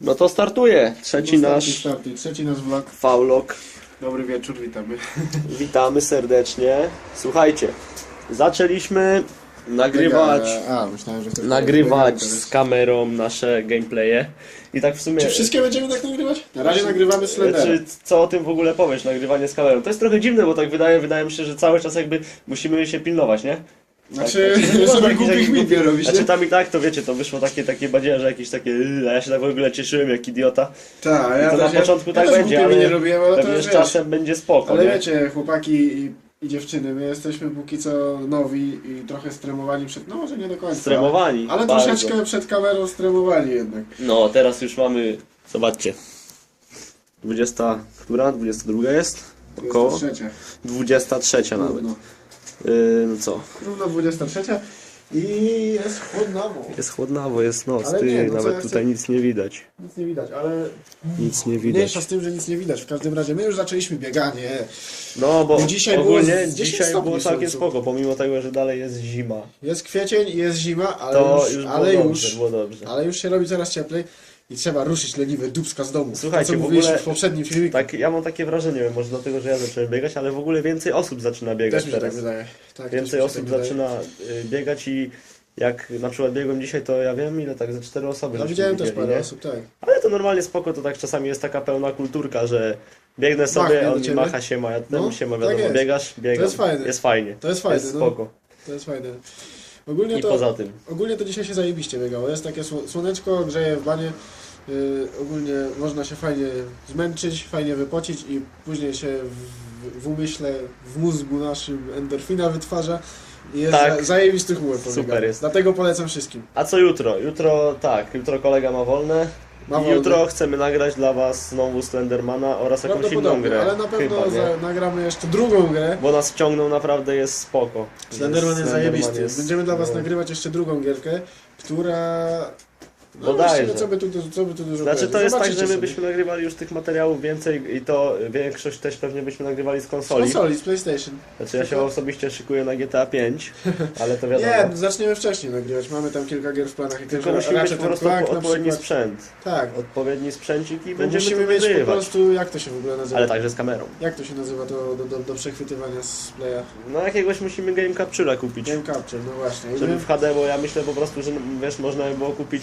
No to startuje. Trzeci Starty, nasz starty. Trzeci nasz vlog. faulok. Dobry wieczór, witamy. Witamy serdecznie. Słuchajcie, zaczęliśmy nagrywać, A, myślałem, że nagrywać z kamerą nasze gameplaye. I tak w sumie... Czy wszystkie będziemy tak nagrywać? Na razie nagrywamy Slendera. Czy co o tym w ogóle powiesz, nagrywanie z kamerą? To jest trochę dziwne, bo tak wydaje, wydaje mi się, że cały czas jakby musimy się pilnować, nie? Znaczy, Tak, tak, można głupich nie robić, Znaczy tam i tak to wiecie, to wyszło takie, takie badzieże, jakieś takie, yy, a ja się tak w ogóle cieszyłem jak idiota. Tak, ja to na też, ja- początku ja tak też będzie, ale nie robiłem, ale to Pewnie z wiesz, czasem będzie spoko, Ale nie? wiecie, chłopaki i, i dziewczyny, my jesteśmy póki co nowi i trochę stremowani przed, no może nie do końca. Stremowani. Ale bardzo. troszeczkę przed kamerą stremowani jednak. No, teraz już mamy, zobaczcie. 20, która? 22 jest? Około? Jest to trzecia. 23 nawet. No, no co? równo 23 i jest chłodnawo. Jest chłodnawo, jest noc, Ale ty, nie, no nawet ja chcę- tutaj nic nie widać. Nic nie widać, ale Nic nie widać. mniejsza z tym, że nic nie widać. W każdym razie my już zaczęliśmy bieganie. No, bo dzisiaj było ogólnie 10 dzisiaj było całkiem spoko, pomimo tego, że dalej jest zima. Jest kwiecień i jest zima, ale To już, już było ale dobrze, już, było dobrze. ale już się robi coraz cieplej i trzeba ruszyć leniwe dupska z domu. Słuchajcie, to, co w ogóle- w poprzednim filmiku. Tak, ja mam takie wrażenie, może dlatego, że ja zacząłem biegać, ale w ogóle więcej osób zaczyna biegać Też teraz. tak. Tak, Więcej osób tak zaczyna y, biegać i jak na przykład biegłem dzisiaj, to ja wiem ile, tak ze cztery osoby żeśmy widziałem też parę nie? osób, tak. Ale to normalnie spoko, to tak czasami jest taka pełna kulturka, że biegnę sobie, do on mi macha się, ma, ja temu No, się ma, tak wiadomo, jest. biegasz, biegam. jest fajne. Jest fajnie. To jest fajne, jest no. spoko. To jest fajne. Ogólnie I to, poza tym. ogólnie to dzisiaj się zajebiście biegało. Jest takie sło- słoneczko, grzeje w banie. Yy, ogólnie można się fajnie zmęczyć, fajnie wypocić i później się w, w umyśle, w mózgu naszym endorfina wytwarza. I jest Tak. za, zajebisty humor Super bieganiu. jest. Dlatego polecam wszystkim. A co jutro? Jutro, tak, jutro kolega ma wolne. Wolne. jutro chcemy nagrać dla was znowu Slendermana oraz jakąś inną grę. ale na pewno Chyba, za, nagramy jeszcze drugą grę. Bo nas wciągnął naprawdę jest spoko. Slenderman jest Slenderman zajebisty. jest- Będziemy dla was no. nagrywać jeszcze drugą gierkę, która... No Bodajże. właściwie, co by tu, co by tu dużo Znaczy to jest tak, że my byśmy nagrywali już tych materiałów więcej i to większość też pewnie byśmy nagrywali z Z konsoli. konsoli, z PlayStation. Znaczy ja się osobiście szykuję na GTA 5, ale to Nie, wiadomo. zaczniemy wcześniej nagrywać. Mamy tam kilka gier w planach. Jak Tylko musimy mieć po prostu odpowiedni sprzęt. Tak. Odpowiedni sprzęcik i będziemy musimy mieć po prostu, jak to się w ogóle nazywa? Ale także z kamerą. Jak to się nazywa to do, do, do przechwytywania z playa? No jakiegoś musimy Game Capture'a kupić. Game Capture, no właśnie. I Żeby w HD, bo ja myślę po prostu, że wiesz, można by było kupić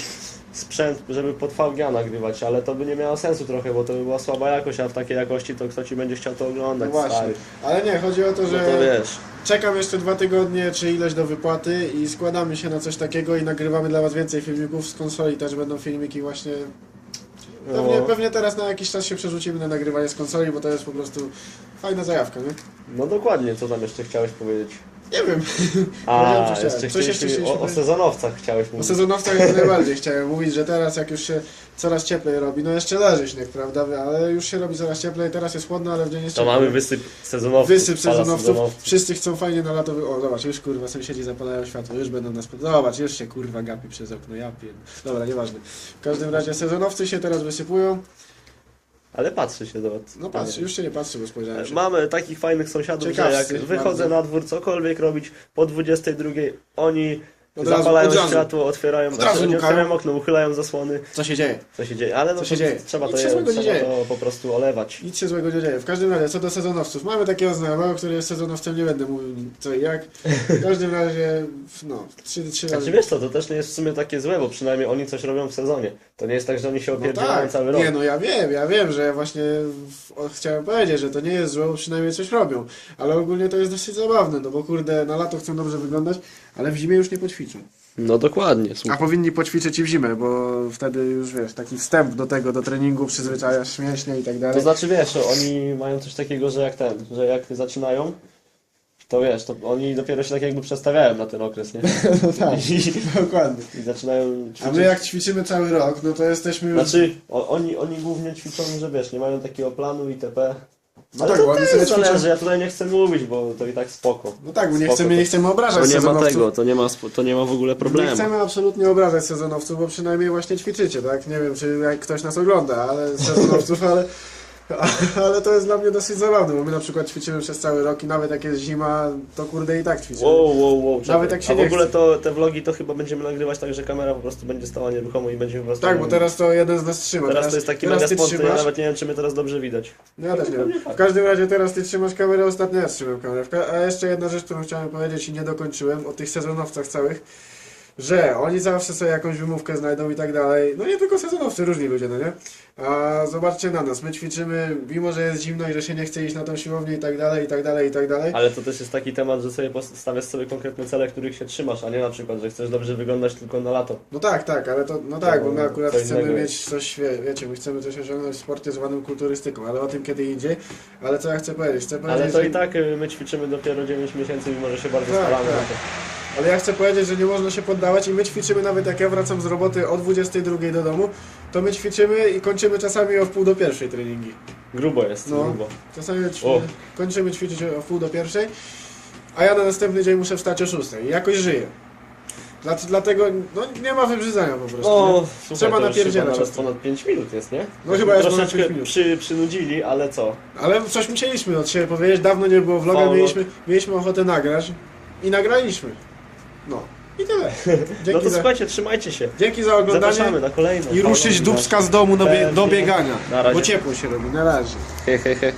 sprzęt, żeby pod VGA nagrywać, ale to by nie miało sensu trochę, bo to by była słaba jakość, a w takiej jakości to kto ci będzie chciał to No oglądać, właśnie. stary. Ale nie, chodzi o to, No że to wiesz. czekam jeszcze dwa tygodnie czy ileś do wypłaty i składamy się na coś takiego i nagrywamy dla was więcej filmików z konsoli. Też będą filmiki właśnie Pewnie, No, pewnie teraz na jakiś czas się przerzucimy na nagrywanie z konsoli, bo to jest po prostu fajna zajawka, nie? no dokładnie, co tam jeszcze chciałeś powiedzieć? Nie wiem. A, co jeszcze chciałem. Chcieliśmy o, o powiedzieć? sezonowcach chciałeś O mówić. sezonowcach jak najbardziej chciałem mówić, że teraz jak już się coraz cieplej robi, no jeszcze leży śnieg, prawda, ale już się robi coraz cieplej, teraz jest chłodno, ale w dzień jest To cieplej. mamy wysyp sezonowców. Wysyp fala sezonowców, wszyscy chcą fajnie na lato, wy- o zobacz, już kurwa sąsiedzi zapalają światło, już będą nas, pod- zobacz, już się kurwa gapi przez okno, ja pierd... Dobra, nieważne. W każdym razie sezonowcy się teraz wysypują, Ale patrzy się do no patrz, już się nie patrzy, bo spojrzałem się. Mamy takich fajnych sąsiadów, Ciekawscy że jak wychodzę bardzo. na dwór cokolwiek robić, po 22 oni Od razu- zapalają od razu. światło, otwierają, Od razu lukają. otwierają okno, uchylają zasłony, Co się dzieje? co się dzieje, ale no Co to się dzieje? trzeba, Nic to, się je, złego nie trzeba dzieje. to po prostu olewać. Nic się złego nie dzieje. W każdym razie, co do sezonowców, mamy takiego znajomego, który jest sezonowcem, nie będę mówił co i jak. W każdym razie, no, trzy, trzy Znaczy razy. wiesz co, to też nie jest w sumie takie złe, bo przynajmniej oni coś robią w sezonie. To nie jest tak, że oni się No opierdzielają tak, cały rok. nie no ja wiem, ja wiem, że właśnie w, o, chciałem powiedzieć, że to nie jest złe, bo przynajmniej coś robią, ale ogólnie to jest dosyć zabawne, no bo kurde, na lato chcą dobrze wyglądać, ale w zimie już nie poćwiczą. No dokładnie, A słuchaj. powinni poćwiczyć i w zimę, bo wtedy już wiesz, taki wstęp do tego, do treningu, przyzwyczajasz mięśnie i tak dalej. To znaczy wiesz, oni mają coś takiego, że jak ten, że jak zaczynają, to wiesz, to oni dopiero się tak jakby przestawiają na ten okres, nie? no tak, I, dokładnie. i zaczynają A ćwiczyć. my jak ćwiczymy cały rok, no to jesteśmy już... Znaczy, o, oni, oni głównie ćwiczą, że wiesz, nie mają takiego planu itp. No Ale tak, to też zależy, ja tutaj nie chcę mówić, bo to i tak spoko. No tak, bo nie Spoko chcemy, nie chcemy obrażać To nie ma sezonowców. tego, to nie ma, to nie ma w ogóle Nie problemu. chcemy absolutnie obrażać sezonowców, bo przynajmniej właśnie ćwiczycie, tak? Nie wiem, czy jak ktoś nas ogląda, ale sezonowców, ale Ale to jest dla mnie dosyć zabawne, bo my na przykład ćwiczymy przez cały rok i nawet jak jest zima, to kurde i tak ćwiczymy. Wow, wow, wow. czekaj. Nawet jak się A w ogóle chce. to te vlogi to chyba będziemy nagrywać tak, że kamera po prostu będzie stała nieruchomo i będziemy po prostu... Tak, bo teraz to jeden z nas trzyma. Teraz to jest taki teraz mega sport, ja nawet nie wiem, czy mnie teraz dobrze widać. No ja też nie wiem. W każdym razie teraz ty trzymasz kamerę, ostatnio ja trzymam kamerę. A jeszcze jedna rzecz, którą chciałem powiedzieć i nie dokończyłem, o tych sezonowcach całych, że oni zawsze sobie jakąś wymówkę znajdą i tak dalej. No nie tylko sezonowcy, różni ludzie, no nie? A zobaczcie na nas, my ćwiczymy, mimo że jest zimno i że się nie chce iść na tą siłownię i tak dalej, i tak dalej, i tak dalej. Ale to też jest taki temat, że sobie stawiasz sobie konkretne cele, których się trzymasz, a nie na przykład, że chcesz dobrze wyglądać tylko na lato. No tak, tak, ale to, no tak, bo my To akurat chcemy innego mieć coś, wie, wiecie, my chcemy coś osiągnąć w sporcie zwanym kulturystyką, ale o tym kiedy indziej. Ale co ja chcę powiedzieć? Chcę powiedzieć, Ale to i tak y, my ćwiczymy dopiero 9 miesięcy, mimo że się bardzo Tak, staramy tak. Ale ja chcę powiedzieć, że nie można się poddawać i my ćwiczymy nawet jak ja wracam z roboty o 22 do domu, to my ćwiczymy i kończymy czasami o wpół do pierwszej treningi. Grubo jest, No. grubo. Czasami O. ćwi- kończymy ćwiczyć o wpół do pierwszej, a ja na następny dzień muszę wstać o szóstej i jakoś żyję. Dla, dlatego no, nie ma wybrzydzania po prostu. No, słuchaj, Trzeba już napierdzielać nawet ponad 5 minut jest, nie? No chyba ponad Troszeczkę minut. przy, przynudzili, ale co? Ale coś musieliśmy od siebie powiedzieć, dawno nie było vloga, mieliśmy, mieliśmy ochotę nagrać i nagraliśmy. No i tyle. Dzięki, No to za, słuchajcie, trzymajcie się. dzięki za oglądanie. Zapraszamy na kolejną. I ruszyć dubska z domu do, bie, do biegania. Na razie. Bo ciepło się robi, na razie. He, he, he.